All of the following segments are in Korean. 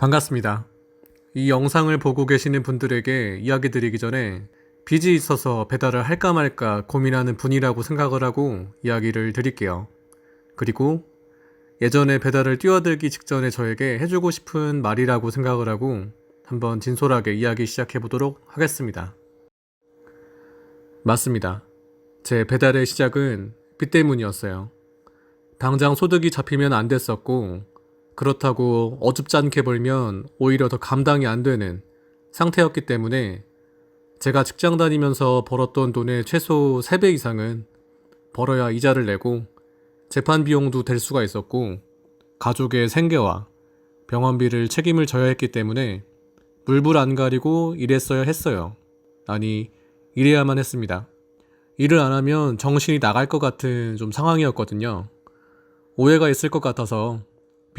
반갑습니다. 이 영상을 보고 계시는 분들에게 이야기 드리기 전에 빚이 있어서 배달을 할까 말까 고민하는 분이라고 생각을 하고 이야기를 드릴게요. 그리고 예전에 배달을 뛰어들기 직전에 저에게 해주고 싶은 말이라고 생각을 하고 한번 진솔하게 이야기 시작해 보도록 하겠습니다. 맞습니다. 제 배달의 시작은 빚 때문이었어요. 당장 소득이 잡히면 안 됐었고, 그렇다고 어줍지 않게 벌면 오히려 더 감당이 안 되는 상태였기 때문에 제가 직장 다니면서 벌었던 돈의 최소 3배 이상은 벌어야 이자를 내고 재판 비용도 될 수가 있었고 가족의 생계와 병원비를 책임을 져야 했기 때문에 물불 안 가리고 일했어야 했어요. 아니, 일해야만 했습니다. 일을 안 하면 정신이 나갈 것 같은 좀 상황이었거든요. 오해가 있을 것 같아서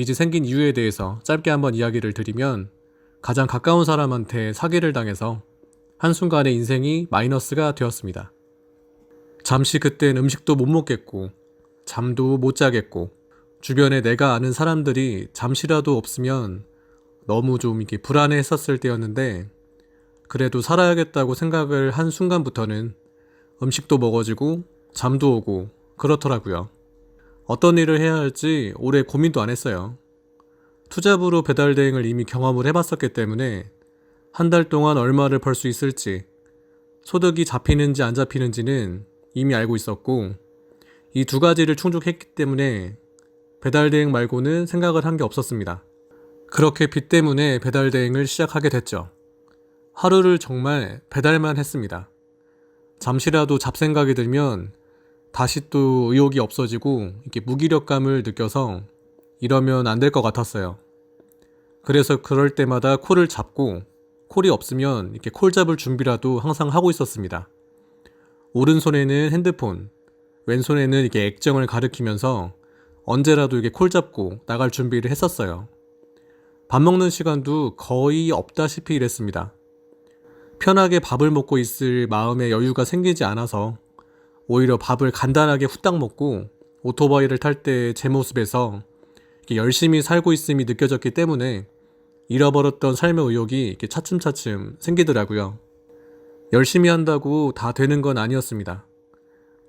빚이 생긴 이유에 대해서 짧게 한번 이야기를 드리면 가장 가까운 사람한테 사기를 당해서 한순간에 인생이 마이너스가 되었습니다. 잠시 그땐 음식도 못 먹겠고 잠도 못 자겠고 주변에 내가 아는 사람들이 잠시라도 없으면 너무 좀 이렇게 불안해 했었을 때였는데 그래도 살아야겠다고 생각을 한 순간부터는 음식도 먹어지고 잠도 오고 그렇더라고요. 어떤 일을 해야 할지 오래 고민도 안 했어요. 투잡으로 배달 대행을 이미 경험을 해봤었기 때문에 한 달 동안 얼마를 벌 수 있을지, 소득이 잡히는지 안 잡히는지는 이미 알고 있었고, 이 두 가지를 충족했기 때문에 배달 대행 말고는 생각을 한 게 없었습니다. 그렇게 빚 때문에 배달 대행을 시작하게 됐죠. 하루를 정말 배달만 했습니다. 잠시라도 잡생각이 들면 다시 또 의욕이 없어지고 이렇게 무기력감을 느껴서 이러면 안 될 것 같았어요. 그래서 그럴 때마다 콜을 잡고 콜이 없으면 이렇게 콜 잡을 준비라도 항상 하고 있었습니다. 오른손에는 핸드폰, 왼손에는 이렇게 액정을 가리키면서 언제라도 이게 콜 잡고 나갈 준비를 했었어요. 밥 먹는 시간도 거의 없다시피 일했습니다. 편하게 밥을 먹고 있을 마음의 여유가 생기지 않아서 오히려 밥을 간단하게 후딱 먹고 오토바이를 탈 때 제 모습에서 열심히 살고 있음이 느껴졌기 때문에 잃어버렸던 삶의 의욕이 차츰차츰 생기더라고요. 열심히 한다고 다 되는 건 아니었습니다.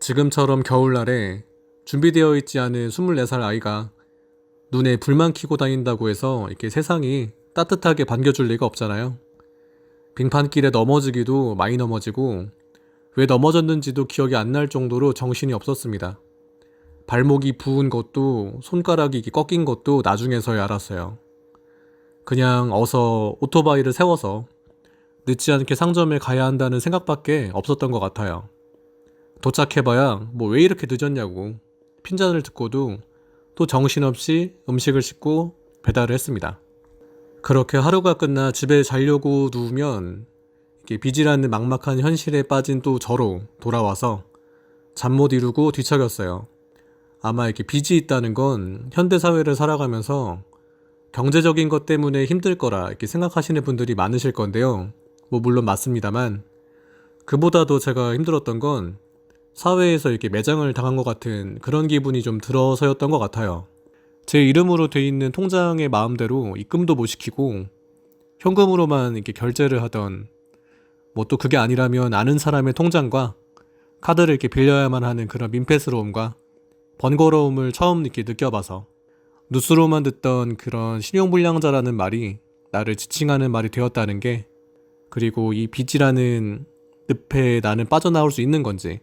지금처럼 겨울날에 준비되어 있지 않은 24살 아이가 눈에 불만 켜고 다닌다고 해서 이렇게 세상이 따뜻하게 반겨줄 리가 없잖아요. 빙판길에 넘어지기도 많이 넘어지고 왜 넘어졌는지도 기억이 안 날 정도로 정신이 없었습니다. 발목이 부은 것도 손가락이 꺾인 것도 나중에서야 알았어요. 그냥 어서 오토바이를 세워서 늦지 않게 상점에 가야 한다는 생각밖에 없었던 것 같아요. 도착해봐야 뭐 왜 이렇게 늦었냐고 핀잔을 듣고도 또 정신없이 음식을 싣고 배달을 했습니다. 그렇게 하루가 끝나 집에 자려고 누우면 이렇게 빚이라는 막막한 현실에 빠진 또 저로 돌아와서 잠 못 이루고 뒤척였어요. 아마 이렇게 빚이 있다는 건 현대 사회를 살아가면서 경제적인 것 때문에 힘들 거라 이렇게 생각하시는 분들이 많으실 건데요. 뭐 물론 맞습니다만 그보다도 제가 힘들었던 건 사회에서 이렇게 매장을 당한 것 같은 그런 기분이 좀 들어서였던 것 같아요. 제 이름으로 돼 있는 통장의 마음대로 입금도 못 시키고 현금으로만 이렇게 결제를 하던 뭐 또 그게 아니라면 아는 사람의 통장과 카드를 이렇게 빌려야만 하는 그런 민폐스러움과 번거로움을 처음 이렇게 느껴봐서 뉴스로만 듣던 그런 신용불량자라는 말이 나를 지칭하는 말이 되었다는 게 그리고 이 빚이라는 늪에 나는 빠져나올 수 있는 건지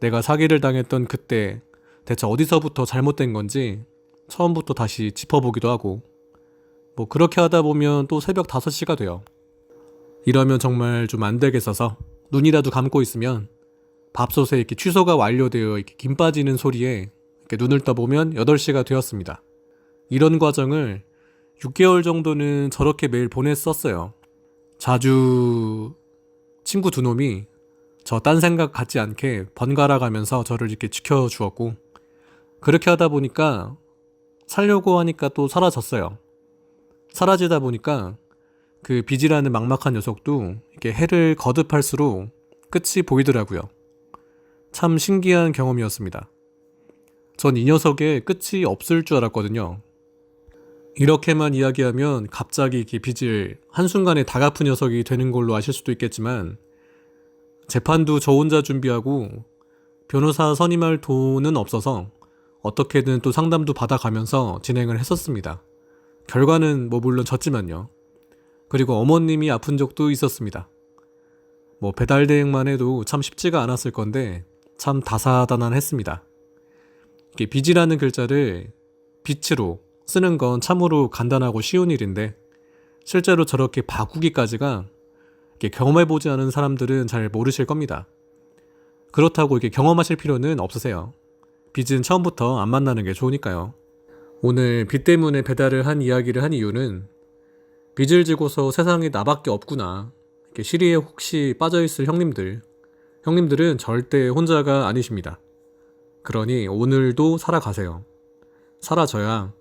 내가 사기를 당했던 그때 대체 어디서부터 잘못된 건지 처음부터 다시 짚어보기도 하고 뭐 그렇게 하다 보면 또 새벽 5시가 돼요. 이러면 정말 좀 안 되겠어서 눈이라도 감고 있으면 밥솥에 이렇게 취소가 완료되어 이렇게 김 빠지는 소리에 이렇게 눈을 떠보면 8시가 되었습니다. 이런 과정을 6개월 정도는 저렇게 매일 보냈었어요. 자주 친구 두 놈이 저 딴 생각 갖지 않게 번갈아 가면서 저를 이렇게 지켜주었고 그렇게 하다 보니까 살려고 하니까 또 사라졌어요. 사라지다 보니까 그 빚이라는 막막한 녀석도 이렇게 해를 거듭할수록 끝이 보이더라고요. 참 신기한 경험이었습니다. 전 이 녀석의 끝이 없을 줄 알았거든요. 이렇게만 이야기하면 갑자기 이렇게 빚을 한순간에 다 갚은 녀석이 되는 걸로 아실 수도 있겠지만 재판도 저 혼자 준비하고 변호사 선임할 돈은 없어서 어떻게든 또 상담도 받아가면서 진행을 했었습니다. 결과는 뭐 물론 졌지만요. 그리고 어머님이 아픈 적도 있었습니다. 뭐 배달 대행만 해도 참 쉽지가 않았을 건데 참 다사다난했습니다. 이게 빚이라는 글자를 빛으로 쓰는 건 참으로 간단하고 쉬운 일인데 실제로 저렇게 바꾸기까지가 경험해보지 않은 사람들은 잘 모르실 겁니다. 그렇다고 이렇게 경험하실 필요는 없으세요. 빚은 처음부터 안 만나는 게 좋으니까요. 오늘 빚 때문에 배달을 한 이야기를 한 이유는 빚을 지고서 세상에 나밖에 없구나. 이렇게 시리에 혹시 빠져있을 형님들. 형님들은 절대 혼자가 아니십니다. 그러니 오늘도 살아가세요. 사라져야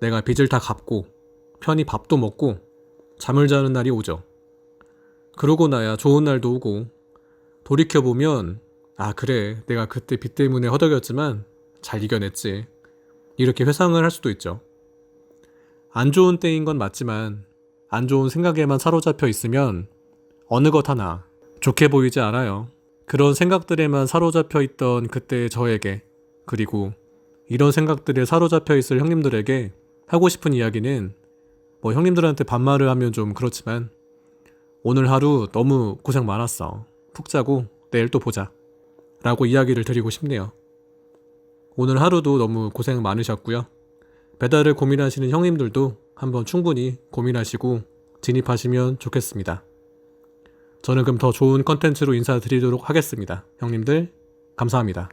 내가 빚을 다 갚고 편히 밥도 먹고 잠을 자는 날이 오죠. 그러고 나야 좋은 날도 오고 돌이켜보면 아 그래 내가 그때 빚 때문에 허덕였지만 잘 이겨냈지 이렇게 회상을 할 수도 있죠. 안 좋은 때인 건 맞지만 안 좋은 생각에만 사로잡혀 있으면 어느 것 하나 좋게 보이지 않아요. 그런 생각들에만 사로잡혀 있던 그때 저에게 그리고 이런 생각들에 사로잡혀 있을 형님들에게 하고 싶은 이야기는 뭐 형님들한테 반말을 하면 좀 그렇지만 오늘 하루 너무 고생 많았어. 푹 자고 내일 또 보자. 라고 이야기를 드리고 싶네요. 오늘 하루도 너무 고생 많으셨고요. 배달을 고민하시는 형님들도 한번 충분히 고민하시고 진입하시면 좋겠습니다. 저는 그럼 더 좋은 컨텐츠로 인사드리도록 하겠습니다. 형님들, 감사합니다.